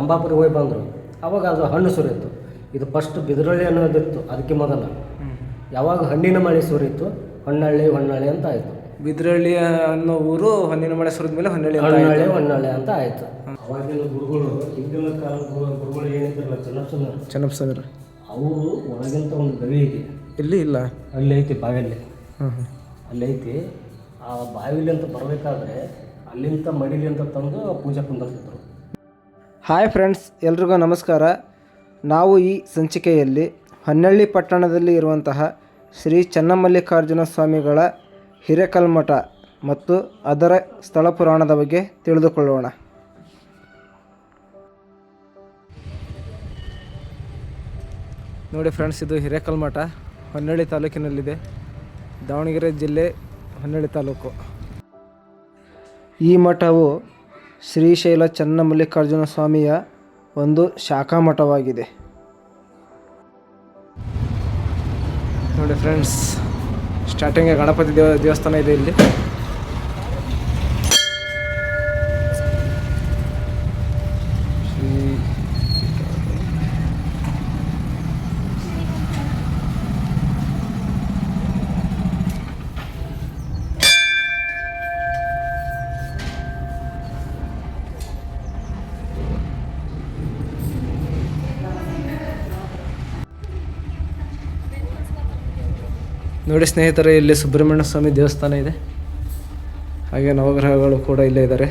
ರಂಭಾಪುರಿಗೆ ಹೋಗಿ ಬಂದರು. ಅವಾಗ ಅದು ಹಣ್ಣು ಸುರಿಯಿತು. ಇದು ಫಸ್ಟ್ ಬಿದಿರಳ್ಳಿ ಅನ್ನೋದಿತ್ತು ಅದಕ್ಕೆ ಮೊದಲ. ಯಾವಾಗ ಹಣ್ಣಿನ ಮಳೆ ಸುರಿಯಿತು ಹೊನ್ನಳ್ಳಿ ಹೊನ್ನಳ್ಳಿ ಅಂತ ಆಯಿತು. ಬಿದ್ರಳ್ಳಿ ಅನ್ನೋ ಊರು ಹೊನ್ನಿನ ಮಳೆ ಸುರಿದ ಮೇಲೆ ಹೊನ್ನಳ್ಳಿ ಹೊನ್ನಳ್ಳಿ ಹೊನ್ನಳ್ಳಿ ಅಂತ ಆಯಿತು. ಅವಾಗಿನ ಗುರುಗಳು ಹಿಂದಿನ ಕಾಲದ ಗುರು- ಗುರುಗಳು ಏನಿದ್ರಲ್ಲ ಚೆನ್ನಪ್ಪನವರು? ಚೆನ್ನಪ್ಪ ಸಮೀರ್ ಅವರು ಒಳಗಿಂತ ಒಂದು ಗವಿ ಇದೆ. ಇಲ್ಲಿ ಇಲ್ಲ. ಅಲ್ಲಿ ಐತಿ ಬಾವಿಯಲ್ಲಿ. ಹಾಂ ಹಾಂ ಅಲ್ಲಿ ಐತಿ. ಆ ಬಾವಿಲಿ ಅಂತ ಬರಬೇಕಾದ್ರೆ ಅಲ್ಲಿಂದ ಮಡಿಲಿ ಅಂತ ತಂದು ಪೂಜೆ ಕುಂದಿರ್ತಿದ್ರು ಹಾಯ್ ಫ್ರೆಂಡ್ಸ್, ಎಲ್ರಿಗೂ ನಮಸ್ಕಾರ. ನಾವು ಈ ಸಂಚಿಕೆಯಲ್ಲಿ ಹನ್ನಳ್ಳಿ ಪಟ್ಟಣದಲ್ಲಿ ಇರುವಂತಹ ಶ್ರೀ ಚನ್ನಮಲ್ಲಿಕಾರ್ಜುನ ಸ್ವಾಮಿಗಳ ಹಿರೇಕಲ್ಮಠ ಮತ್ತು ಅದರ ಸ್ಥಳ ಪುರಾಣದ ಬಗ್ಗೆ ತಿಳಿದುಕೊಳ್ಳೋಣ. ನೋಡಿ ಫ್ರೆಂಡ್ಸ್, ಇದು ಹಿರೇಕಲ್ಮಠ. ಹೊನ್ನಳ್ಳಿ ತಾಲೂಕಿನಲ್ಲಿದೆ. ದಾವಣಗೆರೆ ಜಿಲ್ಲೆ ಹೊನ್ನಳ್ಳಿ ತಾಲೂಕು. ಈ ಮಠವು ಶ್ರೀಶೈಲ ಚನ್ನಮಲ್ಲಿಕಾರ್ಜುನ ಸ್ವಾಮಿಯ ಒಂದು ಶಾಖಾ ಮಠವಾಗಿದೆ. ನೋಡಿ ಫ್ರೆಂಡ್ಸ್ ಸ್ಟಾರ್ಟಿಂಗ್ ಗಣಪತಿ ದೇವ ದೇವಸ್ಥಾನ ಇದೆ ಇಲ್ಲಿ ಶ್ರೀ ನೋಡಿ ಸ್ನೇಹಿತರೆ, ಇಲ್ಲಿ ಸುಬ್ರಹ್ಮಣ್ಯ ಸ್ವಾಮಿ ದೇವಸ್ಥಾನ ಇದೆ. ಹಾಗೆ ನವಗ್ರಹಗಳು ಕೂಡ ಇಲ್ಲೇ ಇದ್ದಾರೆ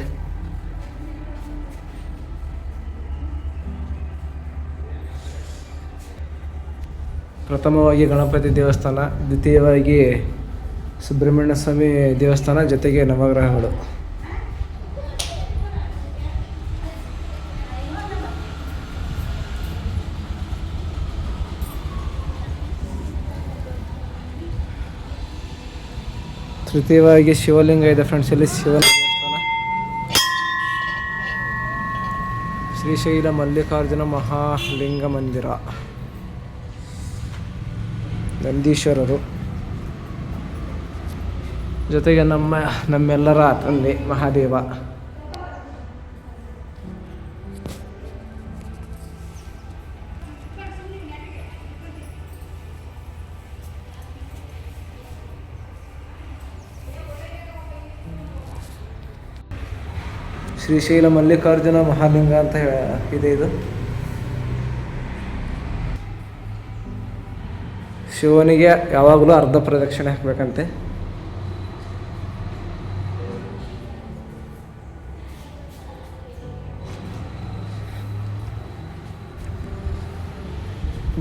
ಪ್ರಥಮವಾಗಿ ಗಣಪತಿ ದೇವಸ್ಥಾನ, ದ್ವಿತೀಯವಾಗಿ ಸುಬ್ರಹ್ಮಣ್ಯ ಸ್ವಾಮಿ ದೇವಸ್ಥಾನ, ಜೊತೆಗೆ ನವಗ್ರಹಗಳು. ತೃತೀಯವಾಗಿ ಶಿವಲಿಂಗ ಇದೆ ಫ್ರೆಂಡ್ಸ್ ಇಲ್ಲಿ ಶಿವನ ದೇವಸ್ಥಾನ. ಶ್ರೀಶೈಲ ಮಲ್ಲಿಕಾರ್ಜುನ ಮಹಾಲಿಂಗ ಮಂದಿರ. ನಂದೀಶ್ವರರು. ಜೊತೆಗೆ ನಮ್ಮ, ನಮ್ಮೆಲ್ಲರ ತಂದೆ ಮಹಾದೇವ. ಶ್ರೀಶೈಲ ಮಲ್ಲಿಕಾರ್ಜುನ ಮಹಾಲಿಂಗ ಅಂತ ಇದೆ ಇದು. ಶಿವನಿಗೆ ಯಾವಾಗಲೂ ಅರ್ಧ ಪ್ರದಕ್ಷಿಣೆ ಹಾಕ್ಬೇಕಂತೆ.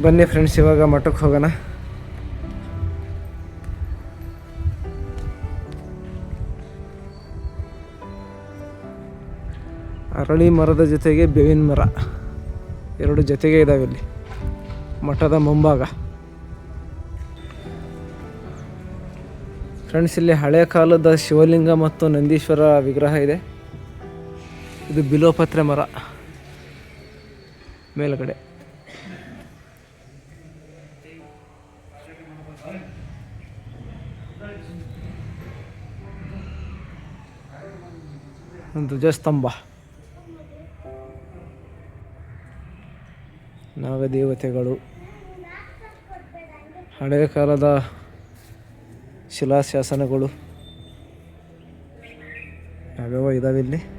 ಬನ್ನಿ ಫ್ರೆಂಡ್ಸ್ ಇವಾಗ ಮಠಕ್ಕೆ ಹೋಗೋಣ. ಅರಳಿ ಮರದ ಜೊತೆಗೆ ಬೇವಿನ ಮರ. ಎರಡು ಜೊತೆಗೆ ಇದಾವೆ ಇಲ್ಲಿ. ಮಠದ ಮುಂಭಾಗ. ಫ್ರೆಂಡ್ಸ್, ಇಲ್ಲಿ ಹಳೆ ಕಾಲದ ಶಿವಲಿಂಗ ಮತ್ತು ನಂದೀಶ್ವರ ವಿಗ್ರಹ ಇದೆ. ಇದು ಬಿಲೋಪತ್ರೆ ಮರ. ಮೇಲುಗಡೆ. ಧ್ವಜಸ್ತಂಭ. ನಾಗದೇವತೆಗಳು. ಹಳೆಯ ಕಾಲದ ಶಿಲಾಶಾಸನಗಳು. ಯಾವ್ಯಾವ ಇದಾವೆ ಇಲ್ಲಿ?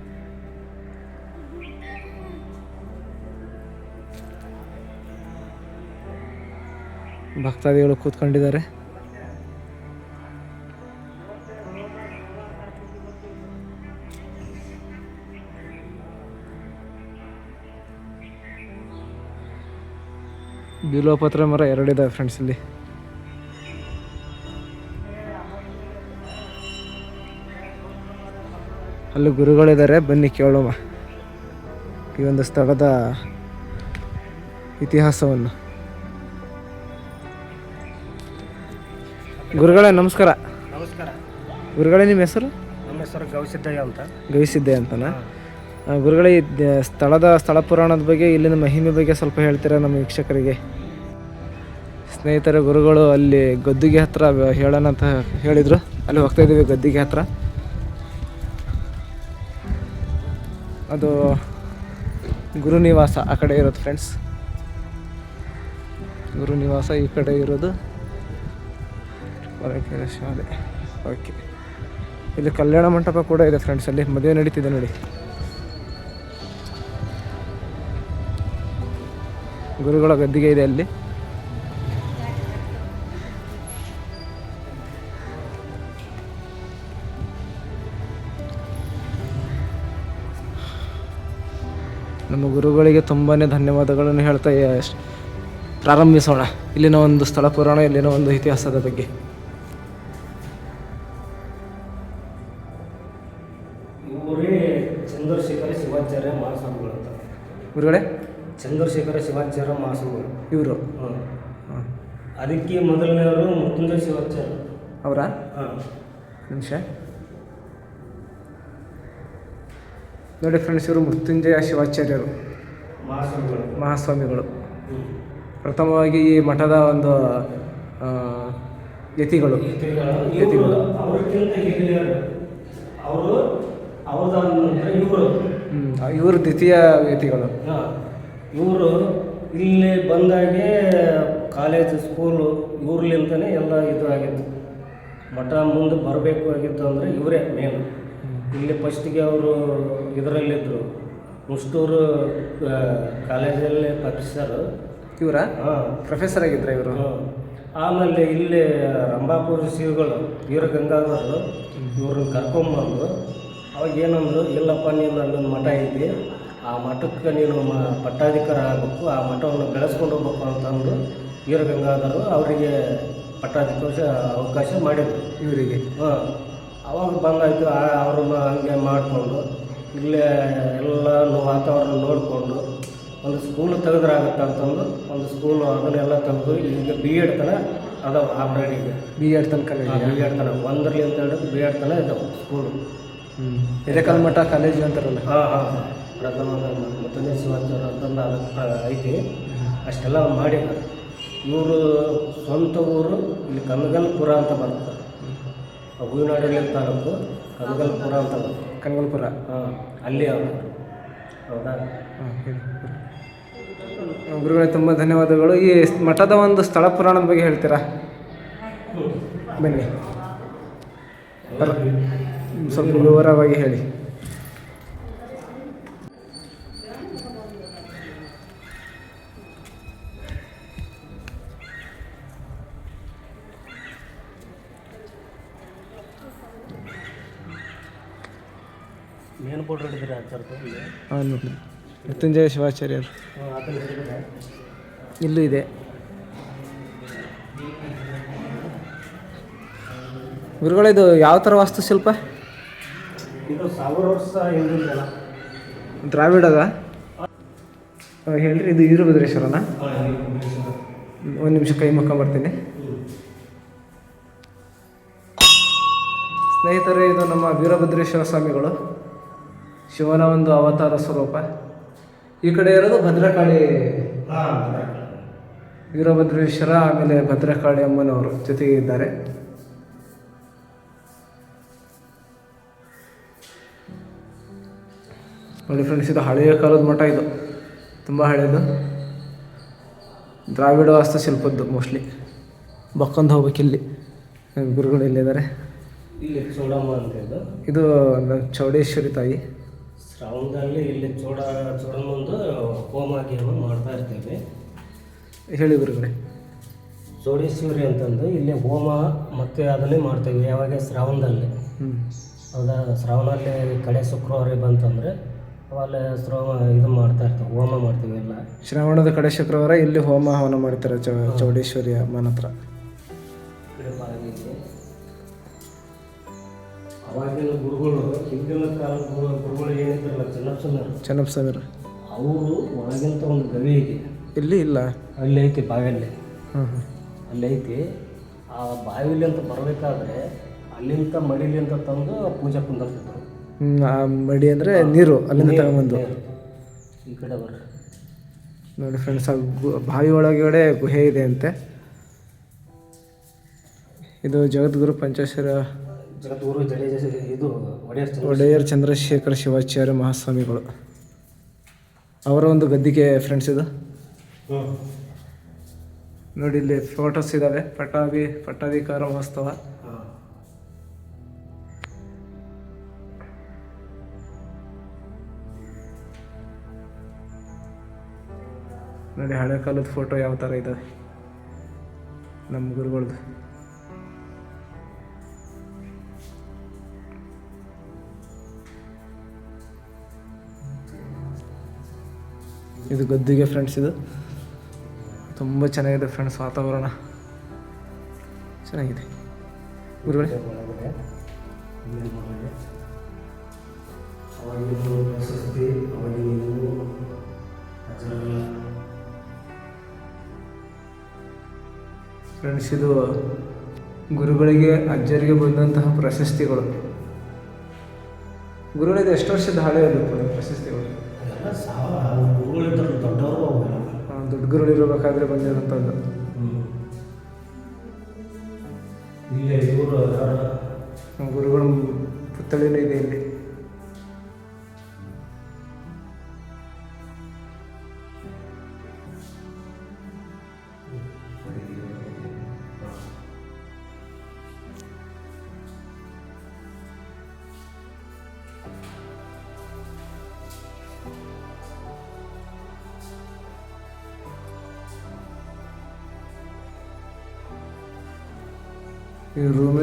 ಭಕ್ತಾದಿಗಳು ಕೂತ್ಕೊಂಡಿದ್ದಾರೆ. ಬಿಲ್ವಪತ್ರ ಮರ ಎರಡಿದಾವೆ ಫ್ರೆಂಡ್ಸ್ ಇಲ್ಲಿ. ಅಲ್ಲಿ ಗುರುಗಳಿದ್ದಾರೆ ಬನ್ನಿ ಕೇಳೋಣ. ಈ ಒಂದು ಸ್ಥಳದ ಇತಿಹಾಸವನ್ನು. ಗುರುಗಳೇ ನಮಸ್ಕಾರ. ನಮಸ್ಕಾರ. ಗುರುಗಳೇ ನಿಮ್ಮ ಹೆಸರು? ನಮ್ಮ ಹೆಸರು ಗವಿಸಿದ್ದಯ್ಯ ಅಂತ. ಗವಿಸಿದ್ದೆ ಅಂತನ? ಗುರುಗಳೇ ಸ್ಥಳದ ಸ್ಥಳ ಪುರಾಣದ ಬಗ್ಗೆ ಇಲ್ಲಿನ ಮಹಿಮೆ ಬಗ್ಗೆ ಸ್ವಲ್ಪ ಹೇಳ್ತೀರಾ ನಮ್ಮ ವೀಕ್ಷಕರಿಗೆ? ಸ್ನೇಹಿತರ, ಗುರುಗಳು ಅಲ್ಲಿ ಗದ್ದುಗೆ ಹತ್ರ ಹೇಳೋಣ ಅಂತ ಹೇಳಿದರು. ಅಲ್ಲಿ ಹೋಗ್ತಾ ಇದ್ದೀವಿ ಗದ್ದಿಗೆ ಹತ್ರ. ಅದು ಗುರು ನಿವಾಸ ಆ ಕಡೆ ಇರೋದು ಫ್ರೆಂಡ್ಸ್ ಗುರು ನಿವಾಸ ಈ ಕಡೆ ಇರೋದು ಓಕೆ ಇಲ್ಲಿ ಕಲ್ಯಾಣ ಮಂಟಪ ಕೂಡ ಇದೆ ಫ್ರೆಂಡ್ಸ್ ಅಲ್ಲಿ ಮದುವೆ ನಡೀತಿದೆ ನೋಡಿ. ಗುರುಗಳ ಗದ್ದಿಗೆ ಇದೆ ಅಲ್ಲಿ. ನಮ್ಮ ಗುರುಗಳಿಗೆ ತುಂಬಾ ಧನ್ಯವಾದಗಳನ್ನು ಹೇಳ್ತಾ ಪ್ರಾರಂಭಿಸೋಣ. ಇಲ್ಲಿನ ಒಂದು ಸ್ಥಳ ಪುರಾಣ ಇಲ್ಲಿನ ಒಂದು ಇತಿಹಾಸದ ಬಗ್ಗೆ. ಇವರೇ ಚಂದ್ರಶೇಖರ ಶಿವಾಚಾರ್ಯ ಮಹಾಸ್ವಾಮಿಗಳು ಅಂತ. ಗುರುಗಳೇ? ಚಂದ್ರಶೇಖರ ಶಿವಾಚಾರ್ಯ ಮಹಾಸ್ವಾಮಿಗಳು ಇವರು. ಅದಕ್ಕೆ ಮೊದಲನೆಯವರು ಮೃತ್ಯುಂಜಯ ಶಿವಾಚಾರ್ಯ. ಅವರ? ಹಾಂ ನಿಮಿಷ. ನೋಡಿ ಫ್ರೆಂಡ್ಸ್ ಇವರು ಮೃತ್ಯುಂಜಯ ಶಿವಾಚಾರ್ಯರು. ಮಹಾಸ್ವಾಮಿಗಳು. ಮಹಾಸ್ವಾಮಿಗಳು. ಪ್ರಥಮವಾಗಿ ಈ ಮಠದ ಒಂದು ಯತಿಗಳು. ಯತಿಗಳು. ಇವರು ದ್ವಿತೀಯ ಯತಿಗಳು. ಇವರು ಇಲ್ಲಿ ಬಂದಾಗೆ ಕಾಲೇಜ್ ಸ್ಕೂಲು ಇವ್ರಲಿಂದನೇ ಎಲ್ಲ ಇದು ಆಗಿತ್ತು. ಮಠ ಮುಂದೆ ಬರಬೇಕು ಆಗಿತ್ತು ಅಂದರೆ ಇವರೇ ಮೇನ್. ಇಲ್ಲಿ ಫಸ್ಟಿಗೆ ಅವರು ಇದರಲ್ಲಿದ್ದರು ಮುಷ್ಟೂರು ಆ, ಕಾಲೇಜಲ್ಲಿ ಪ್ರೊಫೆಸರು ಇವರ? ಹಾಂ. ಪ್ರೊಫೆಸರ್ ಆಗಿದ್ರು ಇವರು? ಆಮೇಲೆ ಇಲ್ಲಿ ರಂಭಾಪುರ ಶ್ರೀಗಳು ವೀರ ಗಂಗಾಧರರು ಇವ್ರನ್ನ ಕರ್ಕೊಂಬಂದು ಅವಾಗ ಏನಂದರು ಇಲ್ಲಪ್ಪ ನೀನು ಅಲ್ಲೊಂದು ಮಠ ಐತಿ ಆ ಮಠಕ್ಕೆ ನೀನು ಮ ಪಟ್ಟಾಧಿಕಾರ ಆಗಬೇಕು. ಆ ಮಠವನ್ನು ಬೆಳೆಸ್ಕೊಂಡು ಹೋಗ್ಬೇಕು ಅಂತಂದು ವೀರ ಗಂಗಾಧರರು ಅವರಿಗೆ ಪಟ್ಟಾಧಿಕಾರ ಅವಕಾಶ ಮಾಡಿದರು. ಇವರಿಗೆ? ಹಾಂ. ಅವಾಗ ಬಂದಾಯಿತು ಅವ್ರನ್ನ ಹಂಗೆ ಮಾಡಿಕೊಂಡು ಇಲ್ಲೇ ಎಲ್ಲ ವಾತಾವರಣ ನೋಡಿಕೊಂಡು ಒಂದು ಸ್ಕೂಲ್ ತೆಗೆದ್ರಾಗತ್ತಂತಂದು ಒಂದು ಸ್ಕೂಲು ಅದನ್ನೆಲ್ಲ ತೆಗೆದು ಈಗ ಬಿ ಎಡ್ ತನ ಅದಾವ ಆಲ್ರೆಡಿ ಈಗ. ಬಿ ಎಡ್ ತನಕ ಬಿ ಎಡ್ ತನ ಒಂದರಲ್ಲಿ ಅಂತ ಹೇಳಿದ್ರೆ ಬಿ ಎಡ್ ತನ ಇದಾವೆ ಸ್ಕೂಲು ಹಿರೇಕಲ್ ಮಠ ಕಾಲೇಜು ಅಂತಾರಲ್ಲ. ಹಾಂ ಹಾಂ ಪ್ರಥಮ ಮತ್ತೊಂದೇ ಶಿವಾಚಾರ್ಯ ಅಂತಂದು ಅದಕ್ಕೆ ಐತಿ. ಅಷ್ಟೆಲ್ಲ ಮಾಡಿದ್ದಾರೆ ಇವರು ಸ್ವಂತ ಊರು ಇಲ್ಲಿ ಕನಗಲ್ಪುರ ಅಂತ ಬರ್ತದೆ. ಹೂವಿನಡಲಿ ತಾಲೂಕು ಕನಗಲ್ಪುರ ಅಂತ ಕಂಗಲ್ಪುರ ಕನಗಲ್ಪುರ ಹಾಂ ಅಲ್ಲಿ ಅವರು. ಹೌದಾ? ಹಾಂ ಹೇಳಿ. ಗುರುಗಳೇ ತುಂಬ ಧನ್ಯವಾದಗಳು. ಈ ಮಠದ ಒಂದು ಸ್ಥಳ ಪುರಾಣದ ಬಗ್ಗೆ ಹೇಳ್ತೀರಾ? ಬನ್ನಿ. ಸ್ವಲ್ಪ ವಿವರವಾಗಿ ಹೇಳಿ. ಫೋಟೋ ಹಿಡಿದ್ರೆ ಹಾಂ ನೋಡಿ. ಮೃತ್ಯುಂಜಯ ಶಿವಾಚಾರ್ಯರು ಇಲ್ಲೂ ಇದೆ. ಗುರುಗಳು ಇದು ಯಾವ ಥರ ವಾಸ್ತುಶಿಲ್ಪ ಇದು ಸಾವಿರ ವರ್ಷ ದ್ರಾವಿಡದ ಹೇಳ್ರಿ ಇದು ವೀರಭದ್ರೇಶ್ವರನ? ಒಂದು ನಿಮಿಷ ಕೈ ಮುಖ ಬರ್ತೀನಿ ಸ್ನೇಹಿತರೆ ಇದು ನಮ್ಮ ವೀರಭದ್ರೇಶ್ವರ ಸ್ವಾಮಿಗಳು. ಶಿವನ ಒಂದು ಅವತಾರ ಸ್ವರೂಪ. ಈ ಕಡೆ ಇರೋದು ಭದ್ರಕಾಳಿ. ವೀರಭದ್ರೇಶ್ವರ ಆಮೇಲೆ ಭದ್ರಕಾಳಿ ಅಮ್ಮನವರು ಜೊತೆಗೆ ಇದ್ದಾರೆ. ನೋಡಿ ಫ್ರೆಂಡ್ಸ್ ಇದು ಹಳೆಯ ಕಾಲದ ಮಠ ಇದು. ತುಂಬ ಹಳೆಯದು ದ್ರಾವಿಡ ವಾಸ್ತುಶಿಲ್ಪದ್ದು ಮೋಸ್ಟ್ಲಿ ಬಕ್ಕೊಂದು ಹೋಗ್ಬೇಕಿಲ್ಲಿ ಗುರುಗಳು ಇಲ್ಲಿದ್ದಾರೆ. ಇಲ್ಲಿ ಚೌಡಮ್ಮ ಅಂತ ಇದು ಇದು ಚೌಡೇಶ್ವರಿ ತಾಯಿ. ಶ್ರಾವಣದಲ್ಲಿ ಇಲ್ಲಿ ಚೋಡ ಹೋಮ ಹೋಮಾಗಿಯನ್ನು ಮಾಡ್ತಾ ಇರ್ತೇವೆ. ಹೇಳಿ ಗುರುಗಳೇ. ಚೋಡೇಶ್ವರಿ ಅಂತಂದು ಇಲ್ಲಿ ಹೋಮ ಮತ್ತೆ ಅದನ್ನೇ ಮಾಡ್ತೇವೆ ಯಾವಾಗ ಶ್ರಾವಣದಲ್ಲಿ. ಅದ ಹೌದಾ? ಶ್ರಾವಣಲ್ಲಿ ಕಡೆ ಶುಕ್ರವಾರ ಬಂತಂದ್ರೆ ಅವಾಗ ಶ್ರಾವ ಇದು ಮಾಡ್ತಾ ಇರ್ತೇವೆ ಹೋಮ ಮಾಡ್ತೀವಿ ಎಲ್ಲ. ಶ್ರಾವಣದ ಕಡೆ ಶುಕ್ರವಾರ ಇಲ್ಲಿ ಹೋಮ ಹವನ ಮಾಡ್ತಾರೆ ಚೌ ಚೌಡೇಶ್ವರಿ ಅಮ್ಮನ ಹತ್ರ ಅವಾಗಿನ ಗುರುಗಳು ಹಿಂದಿನ ಕಾಲದ ಗುರು- ಗುರುಗಳು ಏನಿದ್ರಲ್ಲ ಚೆನ್ನಪ್ಪನವರು ಚೆನ್ನಪ್ಪ ಸ್ವಾಮಿರು ಅವರು ಒಳಗಿಂತ ಒಂದು ಗವಿ ಇದೆ. ಇಲ್ಲಿ ಇಲ್ಲ. ಅಲ್ಲಿ ಐತಿ ಬಾವಿಯಲ್ಲಿ. ಹಾಂ ಹಾಂ ಅಲ್ಲಿ ಐತಿ. ಆ ಬಾವಿಲಿ ಅಂತ ಬರಬೇಕಾದ್ರೆ ಅಲ್ಲಿಂದ ಮಡಿಲಿ ಅಂತ ತಂದು ಪೂಜೆ ಕುಂದಿರ್ತಿದ್ರು ಹ್ಮ್, ಆ ಮಡಿ ಅಂದರೆ ನೀರು ಅಲ್ಲಿಂದ ತಗೊಂಡ್ಬಂದು ಈ ಕಡೆ ಬರ್ರಿ. ನೋಡಿ ಫ್ರೆಂಡ್ಸ್ ಆ ಗು ಬಾವಿ ಒಳಗಡೆ ಗುಹೆ ಇದೆ ಅಂತೆ. ಇದು ಜಗದ್ಗುರು ಪಂಚೇಶ್ವರ ಜಗದ್ಗುರು ಜಡೇಜ ಇದು ಒಡೆಯರ್ ಚಂದ್ರಶೇಖರ್ ಒಡೆಯರ್ ಚಂದ್ರಶೇಖರ ಶಿವಾಚಾರ್ಯ ಮಹಾಸ್ವಾಮಿಗಳು. ಅವರ ಒಂದು ಗದ್ದಿಗೆ ಫ್ರೆಂಡ್ಸ್ ಇದು. ನೋಡಿ ಇಲ್ಲಿ ಫೋಟೋಸ್ ಇದ್ದಾವೆ ಪಟ್ಟಾಭಿ ಪಟ್ಟಾಧಿಕಾರ ಮಹೋತ್ಸವ. ನೋಡಿ ಹಳೆ ಕಾಲದ ಫೋಟೋ ಯಾವ ಥರ ಇದ್ದಾವೆ ನಮ್ಮ ಗುರುಗಳದ್ದು ಇದು ಗದ್ದಿಗೆ ಫ್ರೆಂಡ್ಸ್ ಇದು. ತುಂಬ ಚೆನ್ನಾಗಿದೆ ಫ್ರೆಂಡ್ಸ್ ವಾತಾವರಣ. ಚೆನ್ನಾಗಿದೆ. ಗುರುಗಳೇ. ಫ್ರೆಂಡ್ಸ್ ಇದು ಗುರುಗಳಿಗೆ, ಅಜ್ಜರಿಗೆ ಬಂದಂತಹ ಪ್ರಶಸ್ತಿಗಳು. ಗುರುಗಳಿದು ಎಷ್ಟು ವರ್ಷದ ಹಳೆಯ ಪ್ರಶಸ್ತಿಗಳು? ಸಾವಿರ ಗುರುಗಳಿದ್ದರು ದೊಡ್ಡವರು ದೊಡ್ಡ ಗುರುಗಳಿರಬೇಕಾದ್ರೆ ಇರಬೇಕಾದ್ರೆ ಇಲ್ಲೇ ಇವರು ಗುರುಗಳ ಪುತ್ಥಳಿನೂ ಇದೆ ಇಲ್ಲಿ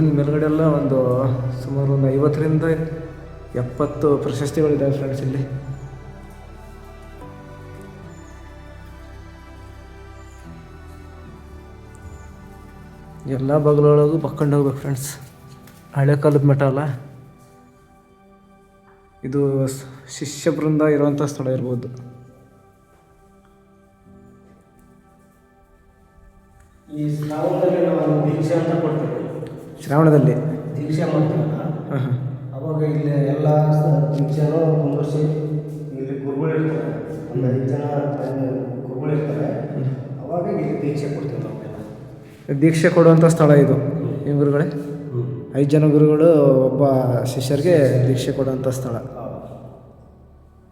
ಈ ಮೇಲುಗಡೆ ಎಲ್ಲ ಒಂದು ಸುಮಾರು ಒಂದು ಐವತ್ತರಿಂದ ಎಪ್ಪತ್ತು ಪ್ರಶಸ್ತಿಗಳಿದ್ದಾವೆ ಫ್ರೆಂಡ್ಸ್ ಇಲ್ಲಿ. ಎಲ್ಲ ಬಗಲೊಳಗೂ ಪಕ್ಕೊಂಡು ಹೋಗ್ಬೇಕು ಫ್ರೆಂಡ್ಸ್ ಹಳೆ ಕಾಲದ ಮಠ ಅಲ್ಲ? ಇದು ಶಿಷ್ಯ ಬೃಂದ ಇರುವಂಥ ಸ್ಥಳ ಇರ್ಬೋದು. ಈ ನಾವು ದೀಕ್ಷೆ ಅಂತ ಕೊಡ್ತೀವಿ ಶ್ರಾವಣದಲ್ಲಿ. ದೀಕ್ಷೆ ಮಾಡ್ತೀವಲ್ಲ ಹಾಂ ಹಾಂ. ಅವಾಗ ಇಲ್ಲಿ ಎಲ್ಲ ದೀಕ್ಷೆನೂ ಕುಂದಿರಿಸಿ ಇಲ್ಲಿ ಗುರುಗಳು ಇರ್ತಾರೆ. ಒಂದು ಐದು ಜನ ಗುರುಗಳು ಇರ್ತಾರೆ. ಅವಾಗ ಇಲ್ಲಿ ದೀಕ್ಷೆ ಕೊಡ್ತೀವಿ ನಾವೆಲ್ಲ ದೀಕ್ಷೆ ಕೊಡುವಂಥ ಸ್ಥಳ ಇದು. ಈ ಗುರುಗಳೇ? ಐದು ಜನ ಗುರುಗಳು ಒಬ್ಬ ಶಿಷ್ಯರಿಗೆ ದೀಕ್ಷೆ ಕೊಡುವಂಥ ಸ್ಥಳ.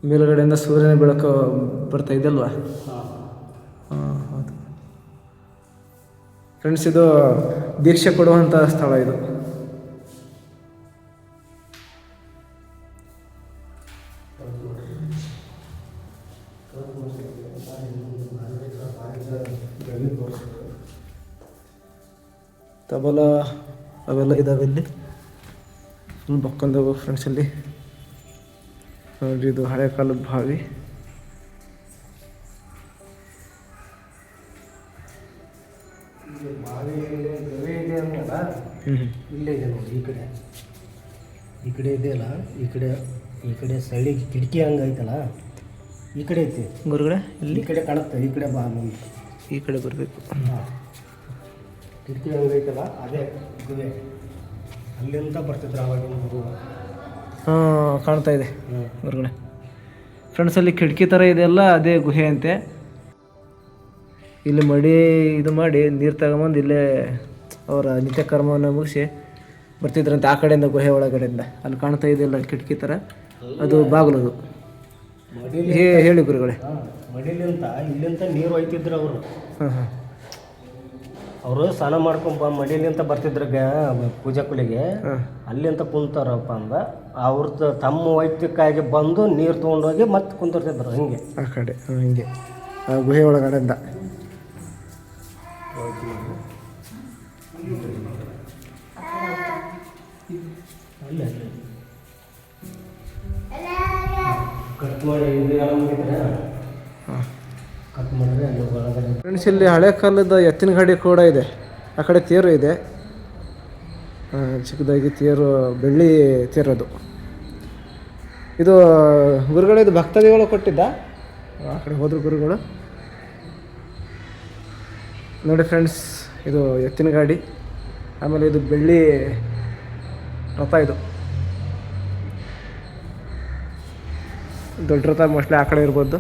ಮೇಲುಗಡೆಯಿಂದ ಸೂರ್ಯನ ಬೆಳಕು ಬರ್ತಾ ಇದೆಯಲ್ವಾ? ಹಾಂ. ಫ್ರೆಂಡ್ಸ್ ಇದು ದೀಕ್ಷೆ ಕೊಡುವಂಥ ಸ್ಥಳ ಇದು. ತಬಲ ಅವೆಲ್ಲ ಇದಾವೆ ಇಲ್ಲಿ. ಫುಲ್ ಫ್ರೆಂಡ್ಸಲ್ಲಿ ಇದು ಹಳೆ ಕಾಲದ ಬಾವಿ. ಇಲ್ಲೇ ಇದೆ ನೋಡಿ ಈ ಕಡೆ. ಈ ಕಡೆ ಇದೆಯಲ್ಲ ಈ ಕಡೆ ಈ ಕಡೆ ಸೈಡಿಗೆ ಕಿಟಕಿ ಹಂಗೈತಲ್ಲ ಈ ಕಡೆ ಐತಿ. ಇಲ್ಲಿ? ಈ ಕಡೆ ಕಾಣುತ್ತೆ ಈ ಕಡೆ ಬಾ ಮುಂದೆ ಈ ಕಡೆ ಬರಬೇಕು. ಕಿಟಕಿ ಹಂಗೈತಲ್ಲ ಅದೇ ಗುಹೆ ಅಲ್ಲಿಂದ ಬರ್ತಿದ್ರು ಆವಾಗ ಗುರು. ಹಾಂ ಕಾಣ್ತಾ ಇದೆ. ಗುರುಗಳೇ. ಫ್ರೆಂಡ್ಸ್ ಅಲ್ಲಿ ಕಿಟಕಿ ಥರ ಇದೆಯಲ್ಲ ಅದೇ ಗುಹೆ ಅಂತೆ. ಇಲ್ಲಿ ಮಡಿ ಇದು ಮಾಡಿ ನೀರು ತಗೊಂಬಂದು ಇಲ್ಲೇ ಅವರ ನಿತ್ಯ ಕರ್ಮವನ್ನು ಮುಗಿಸಿ ಬರ್ತಿದ್ರಂತೆ ಆ ಕಡೆಯಿಂದ ಗುಹೆ ಒಳಗಡೆಯಿಂದ. ಅಲ್ಲಿ ಕಾಣ್ತಾ ಇದೆಯಲ್ಲ ಕಿಟಕಿ ಥರ ಅದು ಬಾಗಿಲದು. ಹೇ ಹೇಳಿ ಗುರುಗಳೇ. ಮಡಿಲಿಂತ ಇಲ್ಲಿಂದ ನೀರು ಒಯ್ತಿದ್ರು ಅವರು. ಹಾಂ ಹಾಂ. ಅವರು ಸ್ನಾನ ಮಾಡ್ಕೊಂಡ್ ಮಡಿಲಿಂತ ಬರ್ತಿದ್ರು ಪೂಜಾ ಕುಲಿಗೆ. ಹಾಂ. ಅಲ್ಲಿಂದ ಕುಂತಾರಪ್ಪ ಅಂದ. ಅವ್ರದ್ದು ತಮ್ಮ ವೈದ್ಯಕ್ಕಾಗಿ ಬಂದು ನೀರು ತೊಗೊಂಡೋಗಿ ಮತ್ತೆ ಕುಂತಿರ್ತಿದ್ರು ಹಿಂಗೆ. ಆ ಕಡೆ ಹಾಂ ಹಿಂಗೆ. ಆ ಗುಹೆ ಒಳಗಡೆಯಿಂದ. ಫ್ರೆಂಡ್ಸ್ ಇಲ್ಲಿ ಹಳೆ ಕಾಲದ ಎತ್ತಿನ ಗಾಡಿ ಕೂಡ ಇದೆ. ಆ ಕಡೆ ತೇರು ಇದೆ. ಚಿಕ್ಕದಾಗಿ ತೇರು, ಬೆಳ್ಳಿ ತೇರದು. ಇದು ಗುರುಗಳು, ಇದು ಭಕ್ತಾದಿಗಳು ಕೊಟ್ಟಿದ್ದ. ಆ ಕಡೆ ಹೋದ್ರು ಗುರುಗಳು. ನೋಡಿ ಫ್ರೆಂಡ್ಸ್ ಇದು ಎತ್ತಿನ ಗಾಡಿ. ಆಮೇಲೆ ಇದು ಬೆಳ್ಳಿ ರಥ ಇದು ದೊಡ್ಡ ರಥ ಮೋಸ್ಟ್ಲಿ ಆ ಕಡೆ ಇರ್ಬೋದು.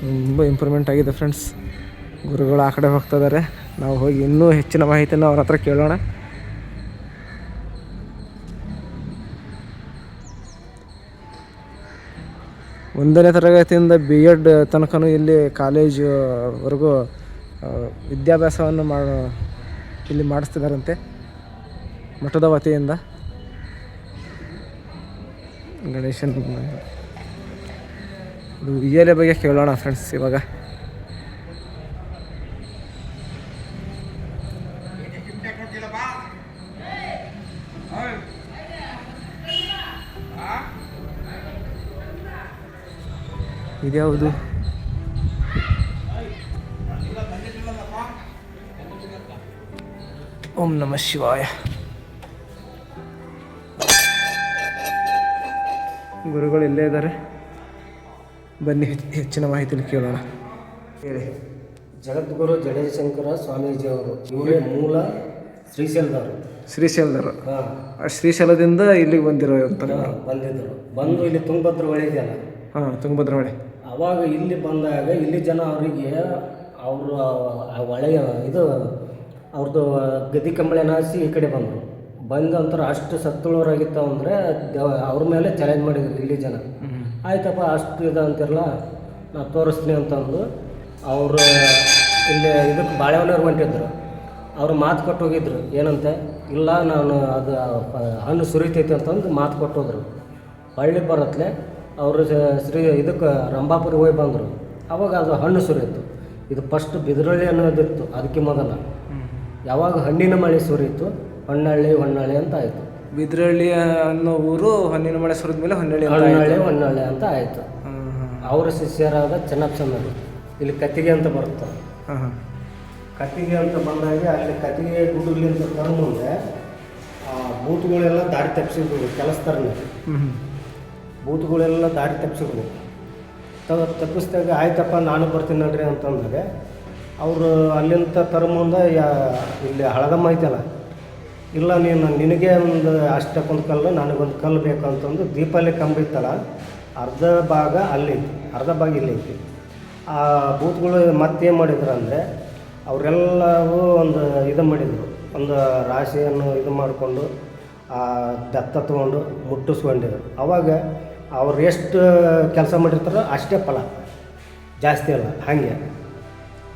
ತುಂಬ ಇಂಪ್ರೂವ್ಮೆಂಟ್ ಆಗಿದೆ ಫ್ರೆಂಡ್ಸ್ ಗುರುಗಳು ಆ ಕಡೆ ಹೋಗ್ತಾ ಇದ್ದಾರೆ ನಾವು ಹೋಗಿ ಇನ್ನೂ ಹೆಚ್ಚಿನ ಮಾಹಿತಿನ ಅವ್ರ ಹತ್ರ ಕೇಳೋಣ. ಒಂದನೇ ತರಗತಿಯಿಂದ ಬಿ ಎಡ್ ತನಕನೂ ಇಲ್ಲಿ ಕಾಲೇಜುವರೆಗೂ ವಿದ್ಯಾಭ್ಯಾಸವನ್ನು ಮಾಡ ಇಲ್ಲಿ ಮಾಡಿಸ್ತಿದ್ದಾರಂತೆ ಮಠದ ವತಿಯಿಂದ. ಗಣೇಶನ ಇದು ವಿಯಲೆ ಬಗ್ಗೆ ಕೇಳೋಣ ಫ್ರೆಂಡ್ಸ್ ಇವಾಗ. ಇದ್ಯಾವುದು? ಓಂ ನಮಃ ಶಿವಾಯ. ಗುರುಗಳು ಇಲ್ಲೇ ಇದ್ದಾರೆ? ಬನ್ನಿ ಹೆಚ್ಚ್- ಹೆಚ್ಚಿನ ಮಾಹಿತಿ ಕೇಳೋಣ. ಹೇಳಿ. ಜಗದ್ಗುರು ಜಡೇಶಂಕರ ಸ್ವಾಮೀಜಿ ಅವರು ಇವರೇ ಮೂಲ ಶ್ರೀಶೈಲದವರು. ಶ್ರೀಶೈಲದವರು. ಹಾಂ. ಆ ಶ್ರೀಶೈಲದಿಂದ ಇಲ್ಲಿಗೆ ಬಂದಿರೋ ಬಂದಿದ್ದರು ಬಂದು ಇಲ್ಲಿ ತುಂಗಭದ್ರ ಹೊಳೆ ಇದೆಯಲ್ಲ? ಹಾಂ ತುಂಗಭದ್ರ ಹೊಳೆ. ಅವಾಗ ಇಲ್ಲಿ ಬಂದಾಗ ಇಲ್ಲಿ ಜನ ಅವರಿಗೆ ಅವರು ಆ ಹೊಳೆಯ ಇದು ಅವ್ರದ್ದು ಗದಿ ಕಂಬಳಿ ಹಾಸಿ ಈ ಕಡೆ ಬಂದರು. ಬಂದಂತರ ಅಷ್ಟು ಸತ್ತುಳವರಾಗಿತ್ತು ಅಂದರೆ ಅವ್ರ ಮೇಲೆ ಚಾಲೆಂಜ್ ಮಾಡಿದ್ರು ಇಲ್ಲಿ ಜನ. ಆಯ್ತಪ್ಪ ಅಷ್ಟು ಇದು ಅಂತಿರಲ್ಲ ನಾ ತೋರಿಸ್ತೀನಿ ಅಂತಂದು. ಅವರು ಇಲ್ಲಿ ಇದಕ್ಕೆ ಬಾಳೆಹೊನ್ನವ್ರು ಹೊಂಟಿದ್ರು. ಅವರು ಮಾತು ಕೊಟ್ಟು ಹೋಗಿದ್ರು ಏನಂತೆ? ಇಲ್ಲ ನಾನು ಅದು ಹಣ್ಣು ಸುರಿತೈತಿ ಅಂತಂದು ಮಾತು ಕೊಟ್ಟು ಹೋದ್ರು ಹಳ್ಳಿ ಬರತ್ಲೆ ಅವರು ಶ್ರೀ ಇದಕ್ಕೆ ರಂಭಾಪುರಿಗೆ ಹೋಗಿ ಬಂದರು. ಅವಾಗ ಅದು ಹಣ್ಣು ಸುರಿಯಿತು ಇದು ಫಸ್ಟ್ ಬಿದಿರಳ್ಳಿ ಅನ್ನೋದಿತ್ತು ಅದಕ್ಕೆ ಮೊದಲ. ಯಾವಾಗ ಹಣ್ಣಿನ ಮಳೆ ಸುರಿಯಿತು? ಹೊನ್ನಳ್ಳಿ ಹೊನ್ನಳ್ಳಿ ಅಂತ ಆಯಿತು. ಬಿದ್ರಳ್ಳಿ ಅನ್ನೋ ಊರು ಹೊನ್ನಿನ ಮಳೆ ಸುರಿದ ಮೇಲೆ ಹೊನ್ನಳ್ಳಿ ಹೊನ್ನಳ್ಳಿ ಹೊನ್ನಳ್ಳಿ ಅಂತ ಆಯಿತು. ಅವರ ಶಿಷ್ಯರಾದ ಚೆನ್ನಪ್ಪಸನ್ನರು ಇಲ್ಲಿ ಕತ್ತಿಗೆ ಅಂತ ಬರುತ್ತೆ. ಕತ್ತಿಗೆ ಅಂತ ಬಂದಾಗ ಅಲ್ಲಿ ಕತ್ತಿಗೆ ಮುಂದೆ ಆ ಬೂತ್ಗಳೆಲ್ಲ ದಾರಿ ತಪ್ಪಿಸಿದ್ರು ಕೆಲಸದಾರನೇ ಬೂತ್ಗಳೆಲ್ಲ ದಾರಿ ತಪ್ಪಿಸಿದ್ರು ತಪ್ಪಿಸಿದಾಗ ಆಯ್ತಪ್ಪ ನಾನು ಬರ್ತೀನಿ ನೋಡ್ರಿ ಅಂತಂದಾಗ ಅವರು ಅಲ್ಲಿಂದ ಮುಂದೆ, ಯಾ, ಇಲ್ಲಿ ಹಳದಮ್ಮ ಐತಲ್ಲ ಇಲ್ಲ, ನೀನು, ನಿನಗೆ ಒಂದು ಅಷ್ಟಕ್ಕೊಂದು ಕಲ್ಲು ನನಗೊಂದು ಕಲ್ಲು ಬೇಕಂತಂದು ದೀಪಾವಳಿ ಕಂಬ ಇತ್ತಲ್ಲ, ಅರ್ಧ ಭಾಗ ಅಲ್ಲಿ ಅರ್ಧ ಭಾಗ ಇಲ್ಲಿ ಐತಿ. ಆ ಬೂತ್ಗಳು ಮತ್ತೇನು ಮಾಡಿದ್ರು ಅಂದರೆ, ಅವರೆಲ್ಲವೂ ಒಂದು ಇದು ಮಾಡಿದರು, ಒಂದು ರಾಶಿಯನ್ನು ಇದು ಮಾಡಿಕೊಂಡು, ಆ ದತ್ತ ತೊಗೊಂಡು ಮುಟ್ಟಿಸ್ಕೊಂಡಿದ್ರು. ಅವಾಗ ಅವ್ರು ಎಷ್ಟು ಕೆಲಸ ಮಾಡಿರ್ತಾರೋ ಅಷ್ಟೇ ಫಲ, ಜಾಸ್ತಿ ಅಲ್ಲ, ಹಾಗೆ.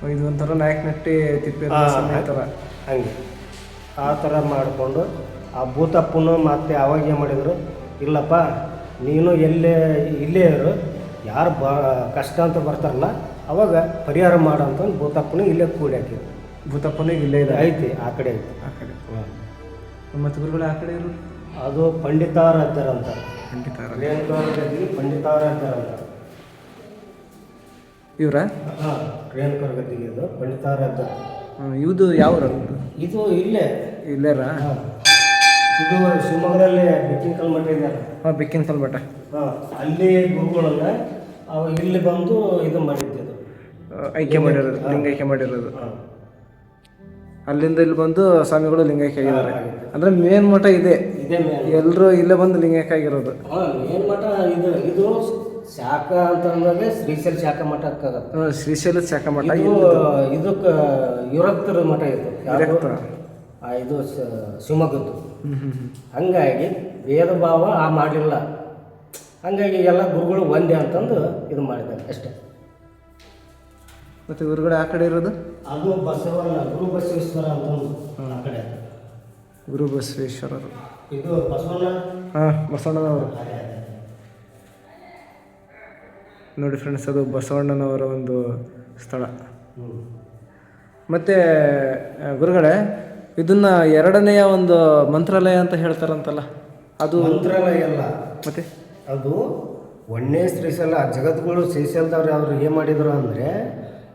ಇದು ಒಂಥರ ನಾಯಕ್ ನಟ್ಟಿ ತಿಪ್ಪೆ ಥರ ಹಂಗೆ ಆ ಥರ ಮಾಡಿಕೊಂಡು ಆ ಭೂತಪ್ಪನು ಮತ್ತೆ ಅವಾಗ ಏನು ಮಾಡಿದರು ಇಲ್ಲಪ್ಪ ನೀನು ಎಲ್ಲೇ ಇಲ್ಲೇ ಇರು ಯಾರು ಬ ಕಷ್ಟ ಅಂತ ಬರ್ತಾರಲ್ಲ ಅವಾಗ ಪರಿಹಾರ ಮಾಡು ಅಂತಂದು ಭೂತಪ್ಪನ ಇಲ್ಲೇ ಕೂಡಿ ಹಾಕಿದ್ರು. ಭೂತಪ್ಪನಿಗೆ ಇಲ್ಲೇ ಇದೆ. ಐತಿ ಆ ಕಡೆ ಐತಿ. ಆ ಕಡೆ. ಮತ್ತು ಗುರುಗಳು ಆ ಕಡೆ ಇರು ಅದು ಪಂಡಿತಾರಾಧ್ಯರಂತ ಅಂತ ಪಂಡಿತಾರಾಧ್ಯರಂತ ಇವರ? ರೇಣುಕರ ಗದ್ದಿಗೆ ಇದು ಇವುದು ಯಾವ ಇದು ಇಲ್ಲೇ. ಇಲ್ಲೇರ? ಇದು ಶಿವಮೊಗ್ಗದಲ್ಲಿ ಬೆಕ್ಕಿನ ಕಲ್ಮಠ ಇದೆ ಹಾಂ ಬೆಕ್ಕಿನ ಕಲ್ಮಠ. ಹಾಂ ಅಲ್ಲಿ ಗುರುಗಳನ್ನ ಅವ ಇಲ್ಲಿ ಬಂದು ಇದು ಮಾಡಿದ್ದು ಆಯ್ಕೆ ಮಾಡಿರೋದು ಲಿಂಗೈಕ್ಯ ಮಾಡಿರೋದು. ಅಲ್ಲಿಂದ ಇಲ್ಲಿ ಬಂದು ಸ್ವಾಮಿಗಳು ಲಿಂಗೈಕ್ಯ ಆಗಿದ್ದಾರೆ. ಅಂದ್ರೆ ಮೇನ್ ಮಠ ಇದೆ. ಇದೆ ಎಲ್ಲರೂ ಇಲ್ಲೇ ಬಂದು ಲಿಂಗೈಕ್ಯ ಆಗಿರೋದು. ಮೇನ್ ಮಠ ಇದು. ಇದು ಶಾಖ ಅಂತಂದರೆ ಶ್ರೀಶೈಲ ಶಾಖ ಮಠ ಆಗುತ್ತೆ ಶ್ರೀಶೈಲದ ಶಾಖ ಮಠ ಇದು ಇದಕ್ಕೆ ಯುರಕ್ತರ ಮಠ ಇದು ಯಾವುದು? ಆ, ಇದು ಶ- ಶಿವಮೊಗ್ಗದ್ದು. ಹಂಗಾಗಿ ಭೇದ ಭಾವ ಆ ಮಾಡಲಿಲ್ಲ. ಹಂಗಾಗಿ ಎಲ್ಲ ಗುರುಗಳು ಒಂದೇ ಅಂತಂದು ಇದು ಮಾಡಿದ್ದಾರೆ ಅಷ್ಟೇ. ಮತ್ತೆ ಗುರುಗಳು ಆ ಕಡೆ ಇರೋದು? ಅದು ಬಸವಣ್ಣ ಗುರು ಬಸವೇಶ್ವರ ಅಂತಂದು ಆ ಕಡೆ ಗುರು ಬಸವೇಶ್ವರರು. ಇದು ಬಸವಣ್ಣ? ಹಾಂ ಬಸವಣ್ಣನವರು. ಅದೇ, ನೋಡಿ ಫ್ರೆಂಡ್ಸ್ ಅದು ಬಸವಣ್ಣನವರ ಒಂದು ಸ್ಥಳ. ಮತ್ತೆ ಗುರುಗಳೇ ಇದನ್ನ ಎರಡನೆಯ ಒಂದು ಮಂತ್ರಾಲಯ ಅಂತ ಹೇಳ್ತಾರಂತಲ್ಲ ಅದು ಮಂತ್ರಾಲಯ ಅಲ್ಲ. ಮತ್ತೆ? ಅದು ಒಂದೇ ಶ್ರೀಶೈಲ ಜಗದ್ಗುರು ಶ್ರೀಶೈಲದವ್ರು ಅವರು ಏನು ಮಾಡಿದರು ಅಂದರೆ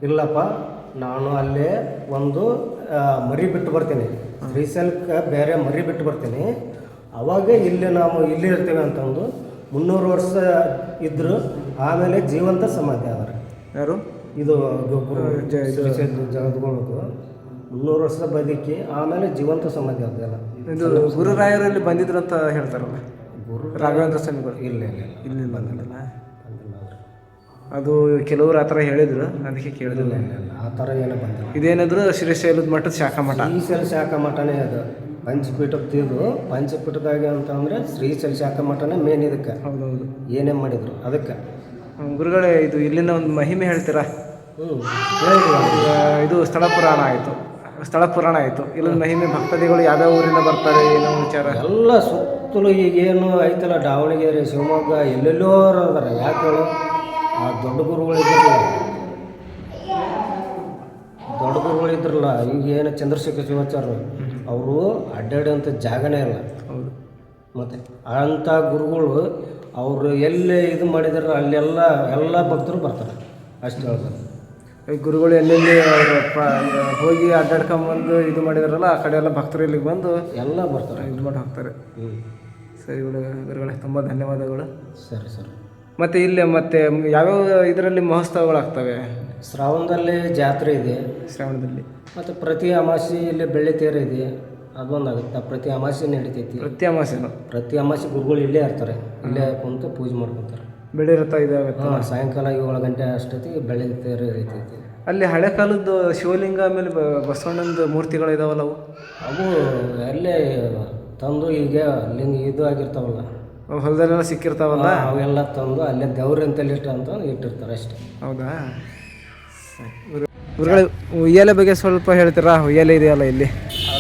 ಇಲ್ಲಪ್ಪ ನಾನು ಅಲ್ಲೇ ಒಂದು ಮರಿ ಬಿಟ್ಟು ಬರ್ತೀನಿ. ಶ್ರೀಶೈಲಕ್ಕೆ ಬೇರೆ ಮರಿ ಬಿಟ್ಟು ಬರ್ತೀನಿ. ಅವಾಗ ಇಲ್ಲಿ ನಾವು ಇಲ್ಲಿ ಇರ್ತೀವಿ ಅಂತಂದು ಮುನ್ನೂರು ವರ್ಷ ಇದ್ದರು ಆಮೇಲೆ ಜೀವಂತ ಸಮಾಧಿ ಆದ್ರೆ ಯಾರು? ಇದು ಮುನ್ನೂರು ವರ್ಷ ಬದುಕಿ ಆಮೇಲೆ ಜೀವಂತ ಸಮಾಧಿ ಅದೆಲ್ಲ ಇದು ಗುರುರಾಯರಲ್ಲಿ ಬಂದಿದ್ರು ಅಂತ ಹೇಳ್ತಾರಲ್ಲ? ಗುರು ರಾಘವೇಂದ್ರ ಸ್ವಾಮಿಗಳು? ಇಲ್ಲ ಇಲ್ಲ ಇಲ್ಲಿ. ಬಂದಿಲ್ಲ. ಅದು ಕೆಲವರು ಆ ಥರ ಹೇಳಿದ್ರು ಅದಕ್ಕೆ ಕೇಳಿದಿಲ್ಲ ಆ ಥರ ಏನೂ ಬಂದಿಲ್ಲ. ಇದೇನಾದ್ರು ಶ್ರೀಶೈಲದ ಮಠದ ಶಾಖಾ ಮಠ? ಶ್ರೀಶೈಲ ಶಾಖಾ ಮಠನೇ ಅದು. ಪಂಚಪೀಠದ್ದು ಪಂಚಪೀಠದಾಗ ಅಂತಂದ್ರೆ ಶ್ರೀಶೈಲ ಶಾಖಾ ಮಠನೇ ಮೇನ್ ಇದಕ್ಕೆ. ಹೌದೌದು. ಏನೇ ಮಾಡಿದ್ರು? ಅದಕ್ಕೆ. ಗುರುಗಳೇ ಇದು ಇಲ್ಲಿನ ಒಂದು ಮಹಿಮೆ ಹೇಳ್ತೀರಾ? ಈಗ ಇದು ಸ್ಥಳ ಪುರಾಣ ಆಯಿತು. ಸ್ಥಳ ಪುರಾಣ ಆಯಿತು. ಇಲ್ಲೊಂದು ಮಹಿಮೆ ಭಕ್ತಾದಿಗಳು ಯಾವ್ಯಾವ ಊರಿಂದ ಬರ್ತಾರೆ ಏನೋ ವಿಚಾರ? ಎಲ್ಲ ಸುತ್ತಲೂ ಈಗೇನು ಐತಲ್ಲ ದಾವಣಗೆರೆ ಶಿವಮೊಗ್ಗ ಎಲ್ಲೆಲ್ಲೋ ಅದಾರ. ಯಾಕೆ ಆ ದೊಡ್ಡ ಗುರುಗಳು ದೊಡ್ಡ ಗುರುಗಳು ಇದ್ರಲ್ಲ. ಈಗೇನು ಚಂದ್ರಶೇಖರ್ ಶಿವಾಚಾರ್ಯ ಅವರು ಅಡ್ಡಾಡೋಂಥ ಜಾಗನೇ ಇಲ್ಲ ಮತ್ತು ಅಂಥ ಗುರುಗಳು ಅವರು ಎಲ್ಲಿ ಇದು ಮಾಡಿದಾರೆ ಅಲ್ಲೆಲ್ಲ ಎಲ್ಲ ಭಕ್ತರು ಬರ್ತಾರೆ. ಅಷ್ಟು ಹೇಳ್ತಾರೆ ಈ ಗುರುಗಳು ಎಲ್ಲೆಲ್ಲಿ ಅವರು ಹೋಗಿ ಅಡ್ಡಾಡ್ಕೊಂಬಂದು ಇದು ಮಾಡಿದಾರಲ್ಲ ಆ ಕಡೆ ಎಲ್ಲ ಭಕ್ತರು ಇಲ್ಲಿಗೆ ಬಂದು ಎಲ್ಲ ಬರ್ತಾರೆ. ಇದು ಮಾಡಿ ಹೋಗ್ತಾರೆ. ಹ್ಞೂ ಸರಿ ಗುರು ಗುರುಗಳೇ ತುಂಬ ಧನ್ಯವಾದಗಳು. ಸರಿ ಸರಿ. ಮತ್ತು ಇಲ್ಲಿ ಮತ್ತೆ ಯಾವ್ಯಾವ ಇದರಲ್ಲಿ ಮಹೋತ್ಸವಗಳಾಗ್ತವೆ? ಶ್ರಾವಣದಲ್ಲಿ ಜಾತ್ರೆ ಇದೆ. ಶ್ರಾವಣದಲ್ಲಿ. ಮತ್ತು ಪ್ರತಿ ಅಮಾಸಿ ಇಲ್ಲಿ ಬೆಳ್ಳಿ ತೇರು ಇದೆ. ಅದೊಂದಾಗುತ್ತೆ. ಪ್ರತಿ ಅಮಾಸೆ ನಡೀತೈತಿ. ಪ್ರತಿ ಅಮಾಸೆನು ಪ್ರತಿ ಅಮಾಸೆ ಗುರುಗಳು ಇಲ್ಲೇ ಇರ್ತಾರೆ. ಇಲ್ಲೇ ಕುಂತು ಪೂಜೆ ಮಾಡ್ಕೊತಾರೆ. ಬೆಳೆ ಇರುತ್ತಾ ಇದಾವೆ ಹಾಂ ಸಾಯಂಕಾಲ ಏಳು ಗಂಟೆ ಅಷ್ಟೊತ್ತಿಗೆ ಬೆಳ್ಳಿ ಇರ್ತೈತಿ ಅಲ್ಲಿ ಹಳೆ ಕಾಲದ್ದು ಶಿವಲಿಂಗ ಆಮೇಲೆ ಬಸವಣ್ಣಂದು ಮೂರ್ತಿಗಳು ಇದಾವಲ್ಲ ಅವು? ಅವು ಅಲ್ಲೇ ತಂದು ಈಗ ಲಿಂಗ ಇದು ಆಗಿರ್ತಾವಲ್ಲ. ಅವು ಹೊಲದಲ್ಲೆಲ್ಲ ಸಿಕ್ಕಿರ್ತಾವಲ್ಲ? ಅವೆಲ್ಲ ತಂದು ಅಲ್ಲೇ ದೇವ್ರ ಅಂತಲ್ಲಿ ಇಷ್ಟ ಅಂತ ಇಟ್ಟಿರ್ತಾರೆ ಅಷ್ಟೇ. ಹೌದಾ? ಗುರುಗಳೇ ಉಯ್ಯಾಲೆ ಬಗ್ಗೆ ಸ್ವಲ್ಪ ಹೇಳ್ತೀರಾ? ಉಯ್ಯಾಲೆ ಇದೆಯಲ್ಲ ಇಲ್ಲಿ?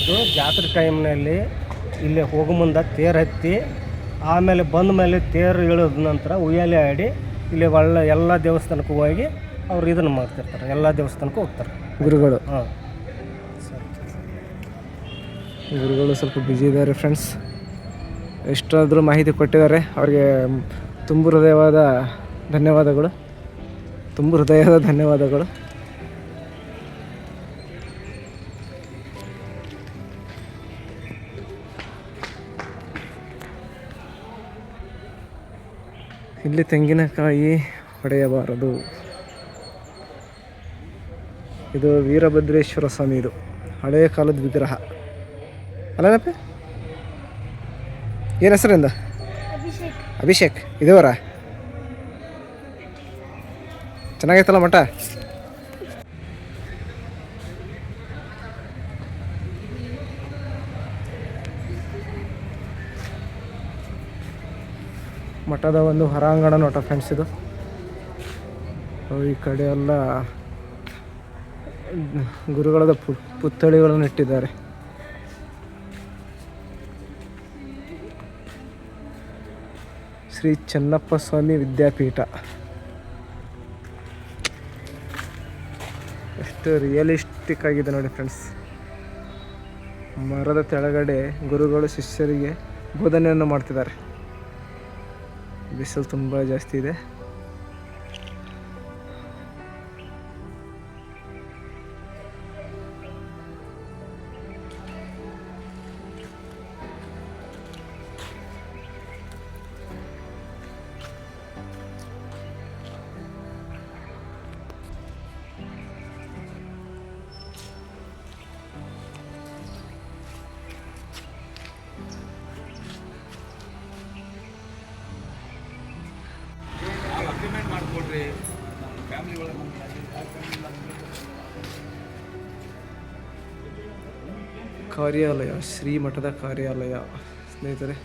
ಅದು ಜಾತ್ರೆ ಟೈಮ್ನಲ್ಲಿ ಇಲ್ಲಿ ಹೋಗೋ ಮುಂದೆ ತೇರು ಹತ್ತಿ ಆಮೇಲೆ ಬಂದ ಮೇಲೆ ತೇರು ಇಳಿದ ನಂತರ ಉಯ್ಯಾಲೆ ಆಡಿ ಇಲ್ಲಿ ಒಳ್ಳೆ ಎಲ್ಲ ದೇವಸ್ಥಾನಕ್ಕೂ ಹೋಗಿ ಅವ್ರು ಇದನ್ನು ಮಾಡ್ತಿರ್ತಾರೆ ಎಲ್ಲ ದೇವಸ್ಥಾನಕ್ಕೂ ಹೋಗ್ತಾರೆ. ಗುರುಗಳು. ಹಾಂ. ಗುರುಗಳು ಸ್ವಲ್ಪ ಬ್ಯುಸಿ ಇದ್ದಾರೆ ಫ್ರೆಂಡ್ಸ್ ಎಷ್ಟಾದರೂ ಮಾಹಿತಿ ಕೊಟ್ಟಿದ್ದಾರೆ. ಅವ್ರಿಗೆ ತುಂಬ ಹೃದಯವಾದ ಧನ್ಯವಾದಗಳು. ತುಂಬ ಹೃದಯದ ಧನ್ಯವಾದಗಳು. ಇಲ್ಲಿ ತೆಂಗಿನಕಾಯಿ ಹೊಡೆಯಬಾರದು ಇದು ವೀರಭದ್ರೇಶ್ವರ ಸ್ವಾಮಿ ಇದು. ಹಳೆಯ ಕಾಲದ ವಿಗ್ರಹ. ಅಲ್ಲಪ್ಪ ಏನು ಹೆಸರಿಂದ ಅಭಿಷೇಕ್ ಇದೇವರ? ಚೆನ್ನಾಗೈತಲ್ಲ ಮಠ? ಮಠದ ಒಂದು ಹೊರಾಂಗಣ ನೋಟ ಫ್ರೆಂಡ್ಸ್ ಇದು. ಈ ಕಡೆ ಎಲ್ಲ ಗುರುಗಳದ ಪುತ್ಥಳಿಗಳನ್ನು ಇಟ್ಟಿದ್ದಾರೆ. ಶ್ರೀ ಚೆನ್ನಪ್ಪ ಸ್ವಾಮಿ ವಿದ್ಯಾಪೀಠ. ಎಷ್ಟು ರಿಯಲಿಸ್ಟಿಕ್ ಆಗಿದೆ ನೋಡಿ ಫ್ರೆಂಡ್ಸ್ ಮರದ ತೆಳಗಡೆ ಗುರುಗಳು, ಶಿಷ್ಯರಿಗೆ ಬೋಧನೆಯನ್ನು ಮಾಡ್ತಿದ್ದಾರೆ. ಬಿಸಿಲು ತುಂಬ ಜಾಸ್ತಿ ಇದೆ. ಕಾರ್ಯಾಲಯ ಶ್ರೀಮಠದ ಕಾರ್ಯಾಲಯ. ಸ್ನೇಹಿತರೆ